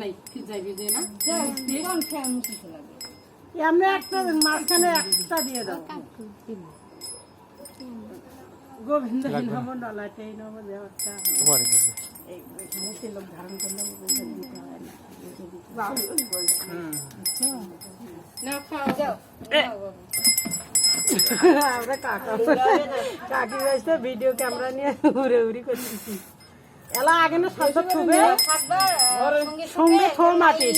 নাই যাইবে না? এমনি একটা মাঝখানে একটা দিয়ে দাও। গোবিন্দ নলাটাই নব দেওয়াটা ধারণ করলে আমরা কাকা কাকি ভিডিও ক্যামেরা নিয়ে উড়ে উড়ি করতেছি। এলা আগে না সব থুবে সঙ্গে থো মাটির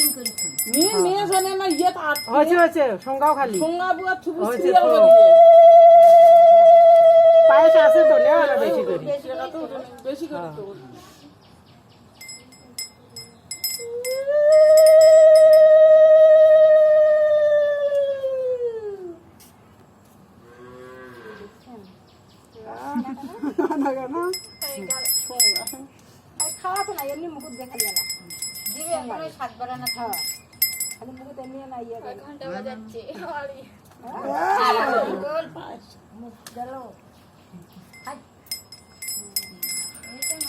নিয়ে নিয়ে জানে না ইয়ে আট হয়েছে হয়েছে সঙ্গাও খালি। সঙ্গা বুয়া থুবু হয়েছে সিরিয়াল তো। করিয়ে পায়েস আছে তো নেওয়া না বেশি করে। বেশি করে তো খাওয়া তো না। এমনি মুকুট দেখা যায় না। দিবে ওই সাত বারা না খাওয়া খালি মুকুট এমনি না ইয়ে ঘণ্টা বাজাচ্ছে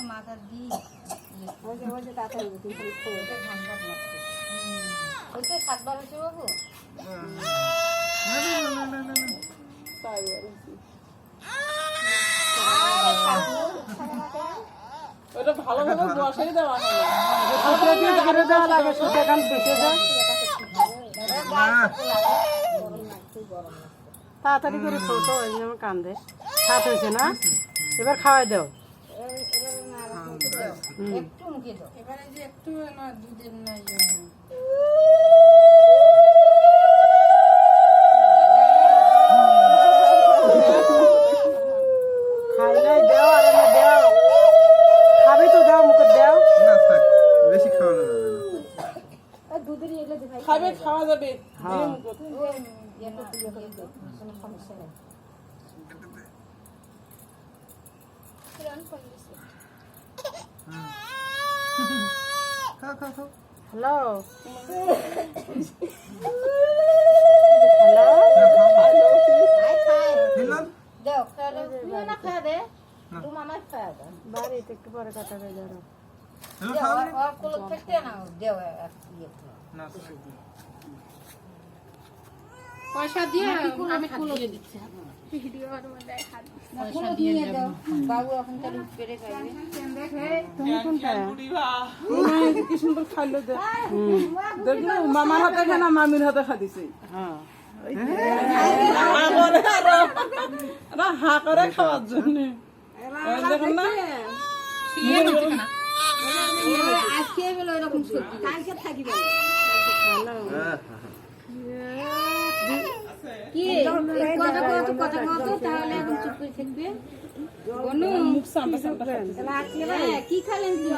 মাথার দিই ওই যে ওই যে তাড়াতাড়ি খালি ঠান্ডা লাগছে ওই তো বাবু। ওটা ভালো ভালো। বসাই দেওয়া হয়। না সুতো দিয়ে লাগে সুতো বেঁচে যায় তাড়াতাড়ি করে ছোট ওই যেমন কান্দে। সাত হয়েছে না? এবার খাওয়াই দাও। একটু মুখে দাও। এবারে যে একটু না দুধের না। খাবে খাওয়া যাবে। হ্যাঁ। হ্যালো। হ্যালো। না খাওয়া দে। তুমি আমার খাওয়া দাও। বাড়িতে একটু পরে কথা হয়ে ইয়ে পয়সা দিয়ে আমি দিচ্ছি মামার হাতে খা না মামির হাতে খাদিছে হ্যাঁ হা করে আরও আরও হা করে খাওয়ার জন্য দেখুন না বলে এরকম সত্যি কালকে থাকিবে কি কথা কত কথা কত তাহলে এখন চুপ করে থাকবে বনু মুখ সামটা হ্যাঁ, কি খালেন তুমি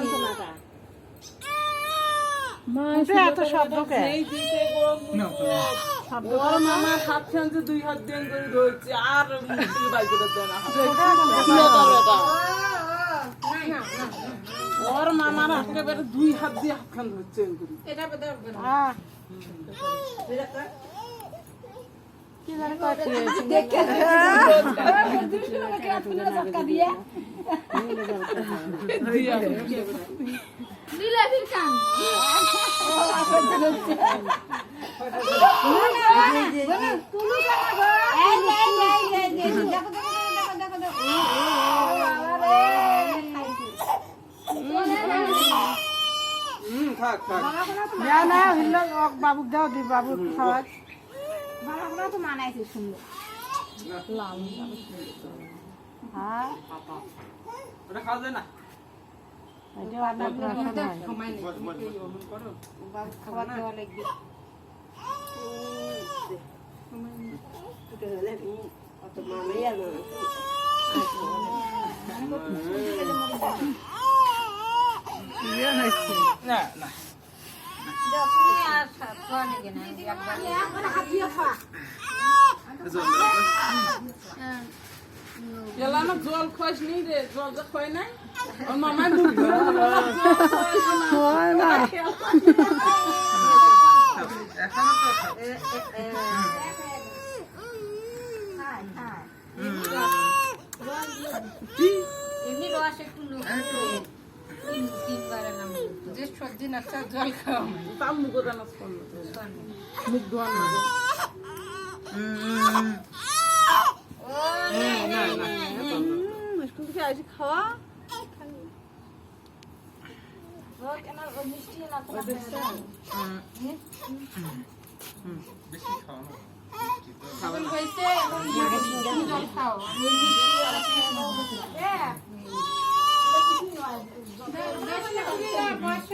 মুখে এত শব্দ কে মামার হাত ফেলছে দুই হাত দিয়ে করে ধরছে আর মুখ করে দেয় না ওর মামার একেবারে দুই হাত দিয়ে হাত খান ধরছে। এটা হবে না। হ্যাঁ কি জানি কয় কি দিয়া এই যে, এই যে, এই যে, এই যে, এই যে, দেখো, দেখো, দেখো, দেখো, দেখো। ও, ও, বাবা রে, খাইছি। হুম থাক থাক না না হিল্লো বাবুক দাও দি বাবু খাওয়া বাবাগুলো তো মানাইছে সুন্দর। হ্যাঁ। ওটা খাওয়া যায় না? এটা অন্নপ্রাশন সময় নেই। তুমি তো এই অমন করো। বাবু খাবার দেওয়া লাগবে। না না। জল খাইস নি রে জল যে নাই। ওর। এমনি রস একটু লুকিয়ে তিনবার এলাম বলতো। যে সর্দি না জল খাওয়া তার মুখ জানাস করল মুখ না আসি খাওয়া মিষ্টি না বেশি খাও না হয়েছে এখন তুমি জল খাও পয়সা পয়সা নাও না কেমন রেডি খান খানি হইছে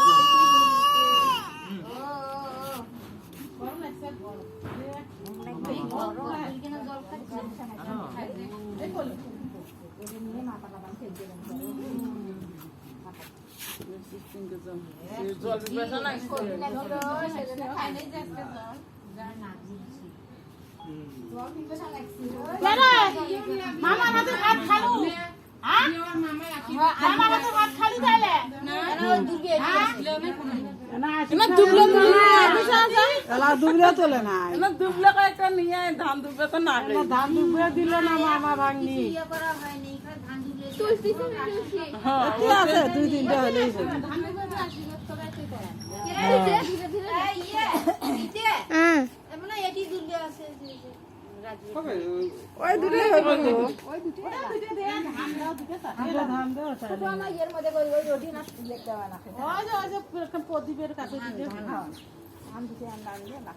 জল জল বেসা মামা ভাত খালু একই মামা ভাত দুই তিনটা হলেই হবে। ওই দুটোই হবে তো এটা ধান দেওয়া চাই তো আমার ইয়ের মধ্যে কই ওই রুটি না দেখতে হয়। না ওই যে ওই যে প্রদীপের কাছে দিতে ধান দিতে আমরা আনলে না।